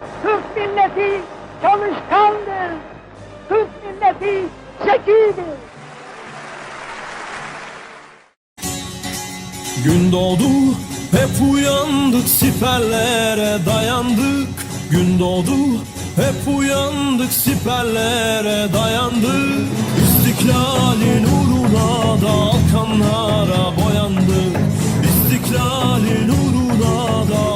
Türk milleti çalışkandır. Türk milleti zekidir. Gün doğdu hep uyandık siperlere dayandık Gün doğdu hep uyandık siperlere dayandık İstiklalin uğruna da alkanlara boyandık İstiklalin uğruna da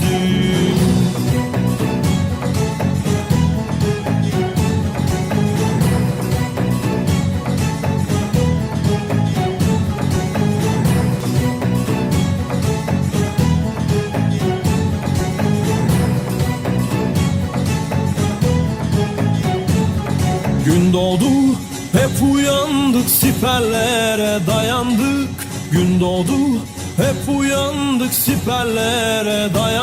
Gün doğdu hep uyandık siperlere dayandık. Gün doğdu hep uyandık siperlere dayandık